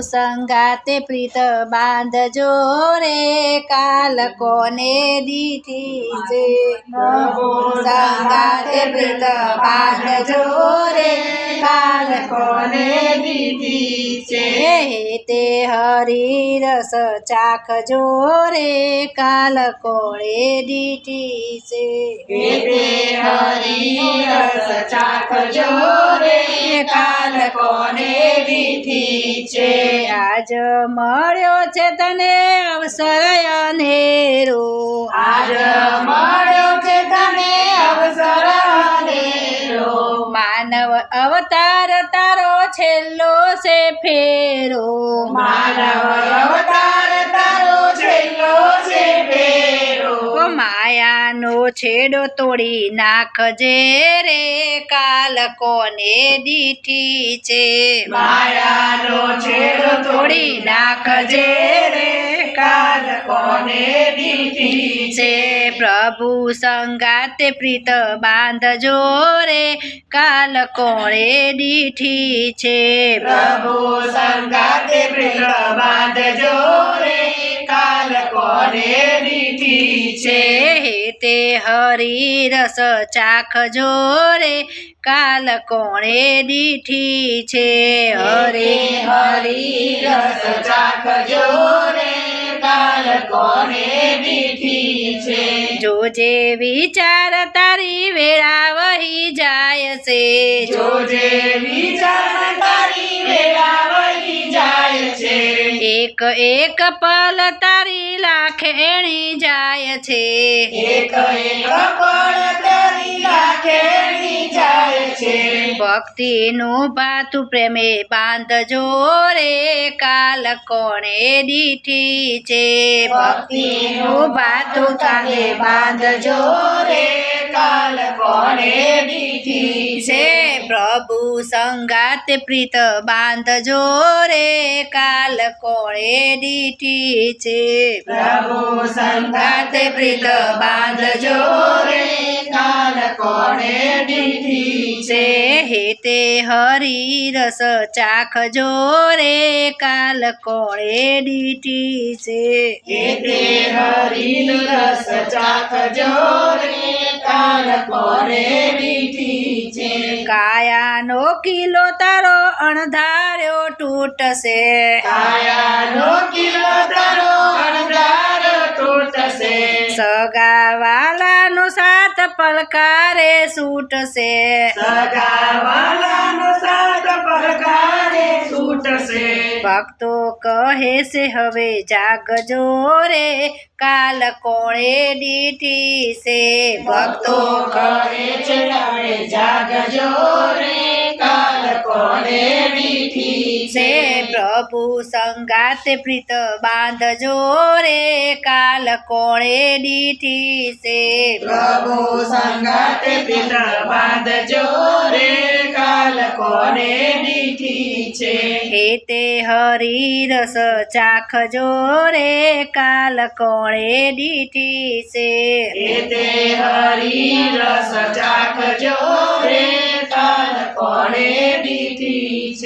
સંગાતે પ્રીત બાંધજો રે કાલ કોને દીઠી છે? સંગાતે પ્રીત બાંધજો રે કાલ કોને દીધી છે? તે હરી રસ ચાખજો રે કાલ કોણે દીઠી છે? કેતે હરી રસ ચાખજો રે કાલ કોને વિધી છે? આજ મળ્યો છે તને અવસર અનેરો. આજ મળ્યો છે તને અવસર અનેરો. માનવ અવતાર તારો છેલ્લો છે ફેરો. માનવ અવતાર તારો છેલ્લો છેડો તોડી નાખજે રે કાલ કોને દીઠી છે? માયાનો છેડો તોડી નાખજે રે કાલ કોને દીઠી છે? પ્રભુ સંગાતે પ્રીત બાંધજો રે કાલ કોણે દીઠી છે? પ્રભુ સંગાતે પ્રીત બાંધજો દીધી છે. તે હરી રસ ચાખજો રે કાલ કોણે દીઠી છે? હરે હરે રસ ચાખજો રે કાલ કોણે છે? જોજે વિચાર તારી વેળા વહી જાય છે. જોજે વિચાર એક એક પલ તારી લાખ એણી જાય છે. એક એક પલ તારી લાખેની જાય છે. ભક્તિનું ભાતું પ્રેમે બાંધજો રે કાલ કોણે દીઠી છે. ભક્તિનું ભાતું તાને બાંધજો રે કાલ કોને દીધી છે પ્રભુ સંગાત પ્રીત બાંધજો રે કાલ કોણે દીઠી છે પ્રભુ સંગાત પ્રીત બાંધજો રે કાલ કોણે દીઠી છે હે તે હરી રસ ચાખજો રે કાલ કોણે દીઠી છે એતે હરી રસ ચાખજો રે કાલ કોને દીધી છે. કાયાનો કિલો તારો અણધાર્યો તૂટશે. કાયાનો કિલો તારો અણધાર્યો તૂટશે. સગાવાલાનો સાથ પલકારે છૂટશે સગાવાલાનો ભક્તો કહે છે હવે જાગજો રે કાલ કોણે દીઠી છે ભક્તો કહે છે હવે જાગજો રે કાલ કોને દીધી છે છે પ્રભુ સંગાતે પ્રીત બાંધજો રે કાલ કોણે દીઠી છે પ્રભુ સંગાતે પિતળ બાંધજો રે કાલ કોને છે. હે તે હરી રસ ચાખજો રે કાલ કોણે દીઠી છે. હે તે હરી રસ ચાખજો રે કાલ કોણે દીઠી છે.